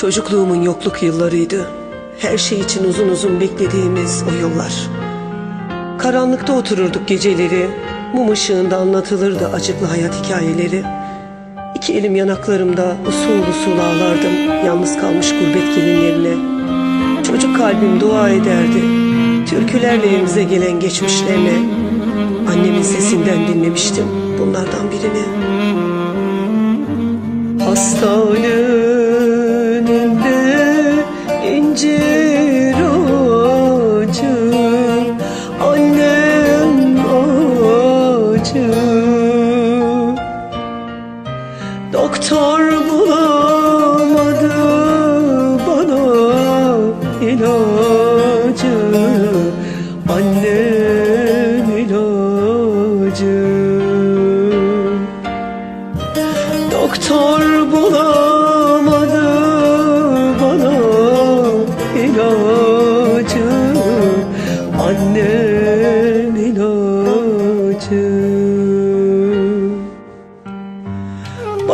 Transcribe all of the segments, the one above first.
Çocukluğumun yokluk yıllarıydı. Her şey için uzun uzun beklediğimiz o yıllar. Karanlıkta otururduk geceleri. Mum ışığında anlatılırdı acıklı hayat hikayeleri. İki elim yanaklarımda usul usul ağlardım yalnız kalmış gurbet gelinlerine. Çocuk kalbim dua ederdi. Türkülerle evimize gelen geçmişlerine. Annemin sesinden dinlemiştim bunlardan birini. Hastane Doktor bulamadı bana ilacı. Annem ilacı. Doktor bulamadı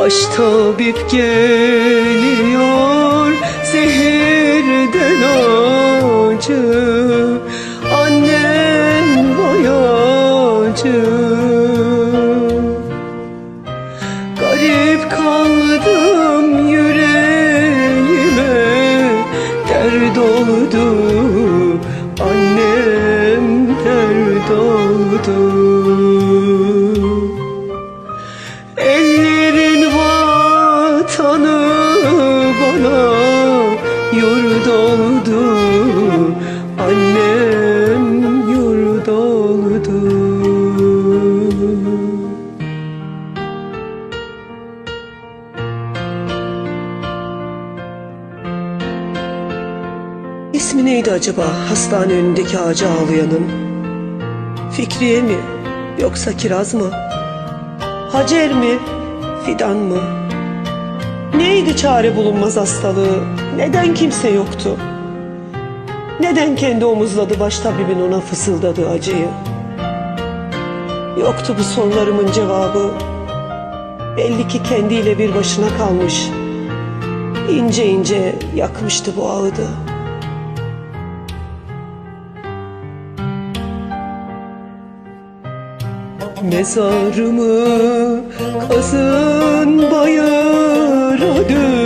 Baş tabip geliyor zehirden acı. Annem boyacı. Garip kaldım yüreğime Dert oldu. Annem dert oldu İsmi neydi acaba hastane önündeki ağaca ağlayanın? Fikriye mi? Yoksa Kiraz mı? Hacer mi? Fidan mı? Neydi çare bulunmaz hastalığı? Neden kimse yoktu? Neden kendi omuzladı baş tabibin ona fısıldadığı acıyı? Yoktu bu sorularımın cevabı. Belli ki kendiyle bir başına kalmış. İnce ince yakmıştı bu ağıdı. Mezarımı kazın bayıra düze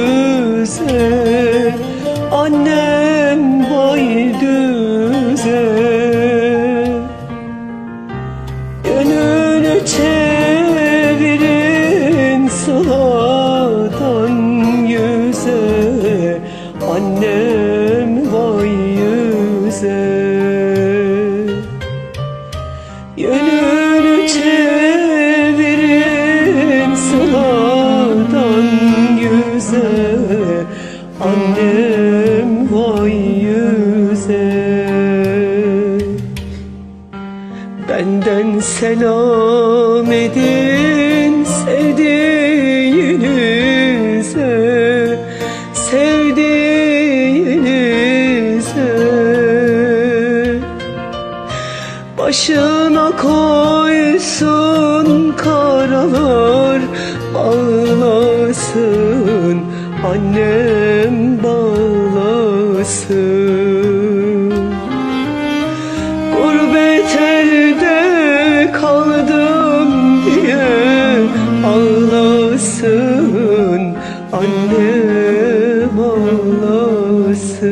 selam edin sevdiğinize Sevdiğinize. Başına koysun karalar Bağlasın annem bağlasın annem ağlasın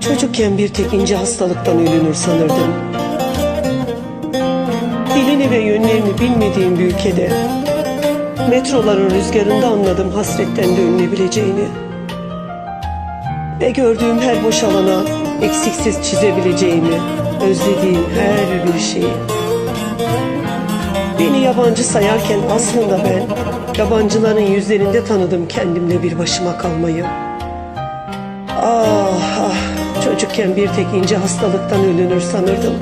Çocukken bir tek ince hastalıktan ölünür sanırdım. Dilini ve yönlerini bilmediğim bir ülkede metroların rüzgarında anladım hasretten de ölünebileceğini. Ve gördüğüm her boş alana eksiksiz çizebileceğimi, özlediğim her bir şeyi. Beni yabancı sayarken aslında ben yabancıların yüzlerinde tanıdım kendimle bir başıma kalmayı. Ah ah çocukken bir tek ince hastalıktan ölünür sanırdım.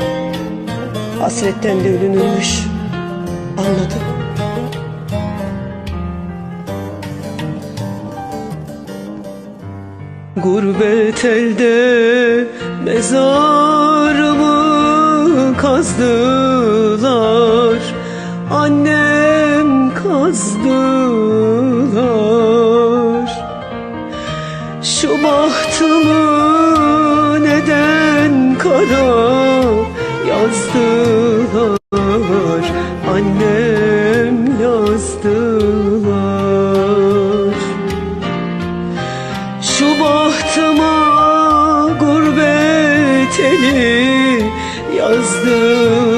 Hasretten de ölünürmüş. Anladım. Gurbet elde mezarımı kazdılar. Annem kazdılar. Şu bahtımı neden kara yazdılar Bahtıma gurbet eli yazdım.